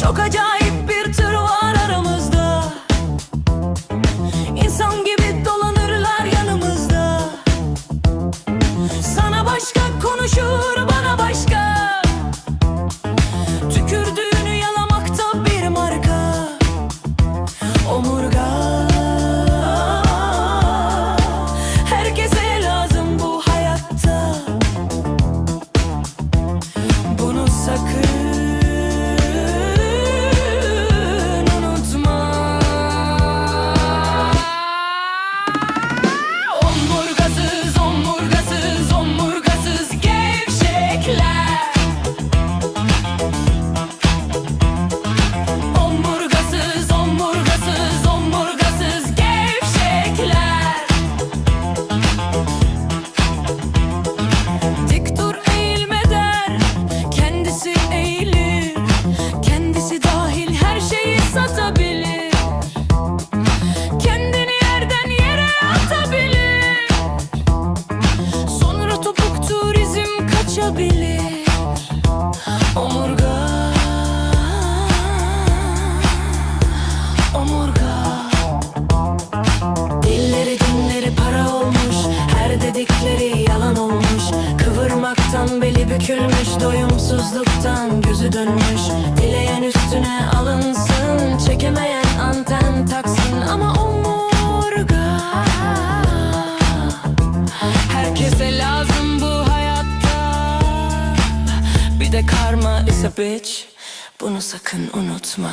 Sao? Kendini yerden yere atabilir. Sonra topuk turizm kaçabilir. Omurga. Omurga. Dilleri dinleri para olmuş Her dedikleri yalan olmuş. Kıvırmaktan beli bükülmüş Doyumsuzluktan gözü dönmüş. Dileyen üstüne alınsın Çekemeyen anten taksın Ama omurga. Herkese lazım bu hayatta. Bir de karma is a bitch. Bunu sakın unutma